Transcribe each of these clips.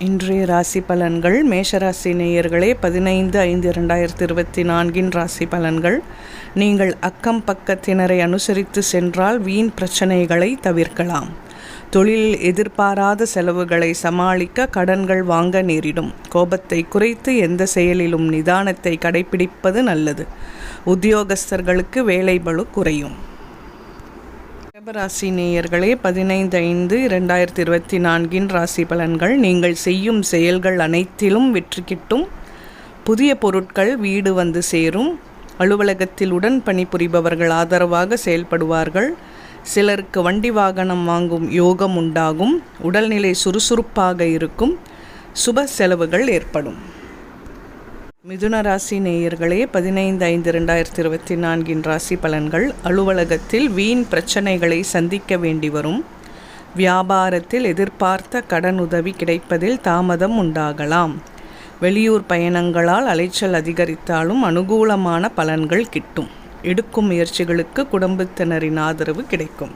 இன்றைய ராசி பலன்கள் மேஷராசி நேயர்களே பதினைந்து ஐந்து இரண்டாயிரத்தி இருபத்தி நான்கின் ராசி பலன்கள். நீங்கள் அக்கம் பக்கத்தினரை அனுசரித்து சென்றால் வீண் பிரச்சனைகளை தவிர்க்கலாம். தொழிலில் எதிர்பாராத செலவுகளை சமாளிக்க கடன்கள் வாங்க நேரிடும். கோபத்தை குறைத்து எந்த செயலிலும் நிதானத்தை கடைபிடிப்பது நல்லது. உத்தியோகஸ்தர்களுக்கு வேலை பளு குறையும். ரிஷபராசி நேயர்களே பதினைந்து ஐந்து இரண்டாயிரத்தி இருபத்தி நான்கின் ராசி பலன்கள் நீங்கள் செய்யும் செயல்கள் அனைத்திலும் வெற்றி கிட்டும். புதிய பொருட்கள் வீடு வந்து சேரும். அலுவலகத்தில் உடன் பணிபுரிபவர்கள் ஆதரவாக செயல்படுவார்கள். சிலருக்கு வண்டி வாகனம் வாங்கும் யோகம் உண்டாகும். உடல்நிலை சுறுசுறுப்பாக இருக்கும். சுப செலவுகள் ஏற்படும். மிதுன ராசி நேயர்களே பதினைந்து ஐந்து ரெண்டாயிரத்தி இருபத்தி நான்கின் ராசி பலன்கள். அலுவலகத்தில் வீண் பிரச்சனைகளை சந்திக்க வேண்டி வரும். வியாபாரத்தில் எதிர்பார்த்த கடன் உதவி கிடைப்பதில் தாமதம் உண்டாகலாம். வெளியூர் பயணங்களால் அலைச்சல் அதிகரித்தாலும் அனுகூலமான பலன்கள் கிட்டும். எடுக்கும் முயற்சிகளுக்கு குடும்பத்தினரின் ஆதரவு கிடைக்கும்.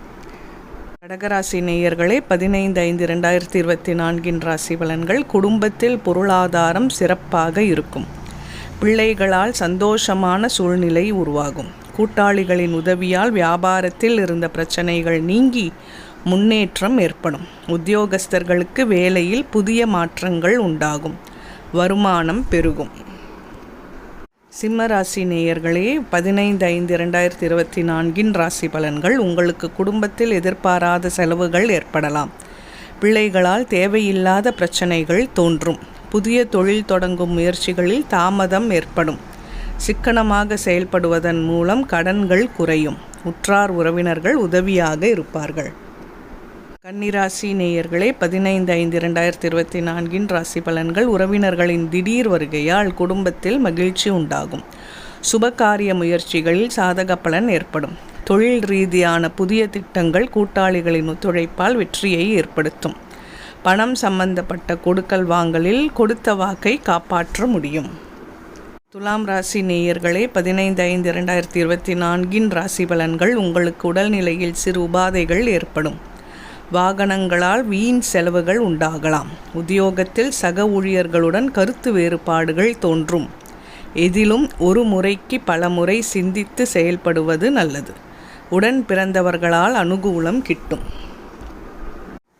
கடகராசி நேயர்களே பதினைந்து ஐந்து ரெண்டாயிரத்தி இருபத்தி நான்கின் ராசி பலன்கள் குடும்பத்தில் பொருளாதாரம் சிறப்பாக இருக்கும். பிள்ளைகளால் சந்தோஷமான சூழ்நிலை உருவாகும். கூட்டாளிகளின் உதவியால் வியாபாரத்தில் இருந்த பிரச்சனைகள் நீங்கி முன்னேற்றம் ஏற்படும். உத்தியோகஸ்தர்களுக்கு வேலையில் புதிய மாற்றங்கள் உண்டாகும். வருமானம் பெருகும். சிம்மராசி நேயர்களே பதினைந்து ஐந்து இரண்டாயிரத்தி இருபத்தி நான்கின் ராசி பலன்கள் உங்களுக்கு குடும்பத்தில் எதிர்பாராத செலவுகள் ஏற்படலாம். பிள்ளைகளால் தேவையில்லாத பிரச்சனைகள் தோன்றும். புதிய தொழில் தொடங்கும் முயற்சிகளில் தாமதம் ஏற்படும். சிக்கனமாக செயல்படுவதன் மூலம் கடன்கள் குறையும். உற்றார் உறவினர்கள் உதவியாக இருப்பார்கள். கன்னிராசி நேயர்களே பதினைந்து ஐந்து இரண்டாயிரத்தி இருபத்தி நான்கின் ராசி பலன்கள் உறவினர்களின் திடீர் வருகையால் குடும்பத்தில் மகிழ்ச்சி உண்டாகும். சுபகாரிய முயற்சிகளில் சாதக பலன் ஏற்படும். தொழில் ரீதியான புதிய திட்டங்கள் கூட்டாளிகளின் ஒத்துழைப்பால் வெற்றியை ஏற்படுத்தும். பணம் சம்பந்தப்பட்ட கொடுக்கல் வாங்கலில் கொடுத்த வாக்கை காப்பாற்ற முடியும். துலாம் ராசி நேயர்களே பதினைந்து ஐந்து இரண்டாயிரத்தி இருபத்தி நான்கின் ராசி பலன்கள் உங்களுக்கு உடல்நிலையில் சிறு உபாதைகள் ஏற்படும். வாகனங்களால் வீண் செலவுகள் உண்டாகலாம். உத்தியோகத்தில் சக ஊழியர்களுடன் கருத்து வேறுபாடுகள் தோன்றும். எதிலும் ஒரு முறைக்கு பல முறை சிந்தித்து செயல்படுவது நல்லது. உடன் பிறந்தவர்களால் அனுகூலம் கிட்டும்.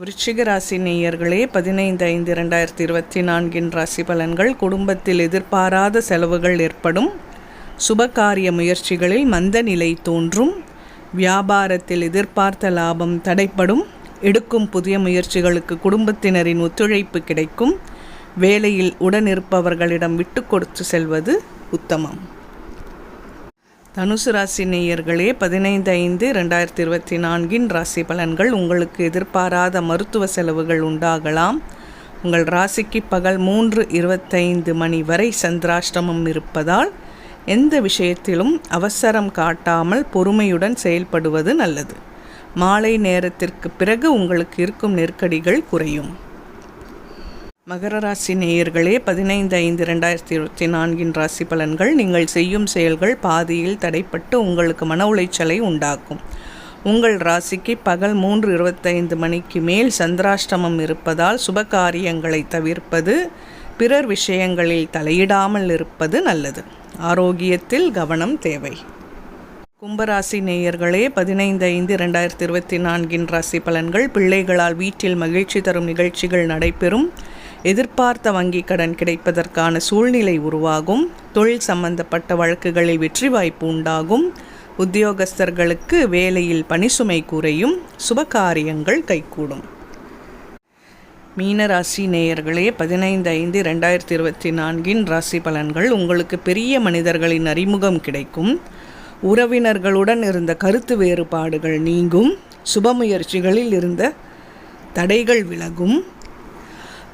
விருச்சிக ராசி நேயர்களே பதினைந்து ஐந்து இரண்டாயிரத்தி இருபத்தி நான்கின் ராசி பலன்கள் குடும்பத்தில் எதிர்பாராத செலவுகள் ஏற்படும். சுபகாரிய முயற்சிகளில் மந்த நிலை தோன்றும். வியாபாரத்தில் எதிர்பார்த்த லாபம் தடைப்படும் எடுக்கும் புதிய முயற்சிகளுக்கு குடும்பத்தினரின் ஒத்துழைப்பு கிடைக்கும். வேலையில் உடனிருப்பவர்களிடம் விட்டு கொடுத்து செல்வது உத்தமம். தனுசு ராசி நேயர்களே பதினைந்து ஐந்து ரெண்டாயிரத்தி இருபத்தி நான்கின் ராசி பலன்கள் உங்களுக்கு எதிர்பாராத மருத்துவ செலவுகள் உண்டாகலாம். உங்கள் ராசிக்கு பகல் மூன்று இருபத்தைந்து மணி வரை சந்திராஷ்டமம் இருப்பதால் எந்த விஷயத்திலும் அவசரம் காட்டாமல் பொறுமையுடன் செயல்படுவது நல்லது. மாலை நேரத்திற்கு பிறகு உங்களுக்கு இருக்கும் நெருக்கடிகள் குறையும். மகர ராசி நேயர்களே பதினைந்து ஐந்து ரெண்டாயிரத்தி இருபத்தி நான்கின் ராசி பலன்கள் நீங்கள் செய்யும் செயல்கள் பாதியில் தடைப்பட்டு உங்களுக்கு மன உளைச்சலை உண்டாக்கும். உங்கள் ராசிக்கு பகல் மூன்று இருபத்தைந்து மணிக்கு மேல் சந்திராஷ்டமம் இருப்பதால் சுப காரியங்களை தவிர்ப்பது பிறர் விஷயங்களில் தலையிடாமல் இருப்பது நல்லது. ஆரோக்கியத்தில் கவனம் தேவை. கும்பராசி நேயர்களே பதினைந்து ஐந்து ரெண்டாயிரத்தி இருபத்தி நான்கின் ராசி பலன்கள் பிள்ளைகளால் வீட்டில் மகிழ்ச்சி தரும் நிகழ்ச்சிகள் நடைபெறும். எதிர்பார்த்த வங்கி கடன் கிடைப்பதற்கான சூழ்நிலை உருவாகும். தொழில் சம்பந்தப்பட்ட வழக்குகளில் வெற்றி வாய்ப்பு உண்டாகும். உத்தியோகஸ்தர்களுக்கு வேலையில் பணிசுமை குறையும். சுபகாரியங்கள் கைகூடும். மீனராசி நேயர்களே பதினைந்து ஐந்து ரெண்டாயிரத்தி இருபத்தி நான்கின் ராசி பலன்கள் உங்களுக்கு பெரிய மனிதர்களின் அறிமுகம் கிடைக்கும். உறவினர்களுடன் இருந்த கருத்து வேறுபாடுகள் நீங்கும். சுப முயற்சிகளில் இருந்த தடைகள் விலகும்.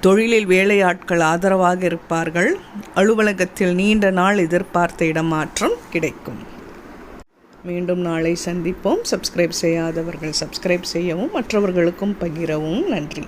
தொழிலில் வேலையாட்கள் ஆதரவாக இருப்பார்கள். அலுவலகத்தில் நீண்ட நாள் எதிர்பார்த்த இடமாற்றம் கிடைக்கும். மீண்டும் நாளை சந்திப்போம். சப்ஸ்கிரைப் செய்யாதவர்கள் சப்ஸ்கிரைப் செய்யவும் மற்றவர்களுக்கும் பகிரவும். நன்றி.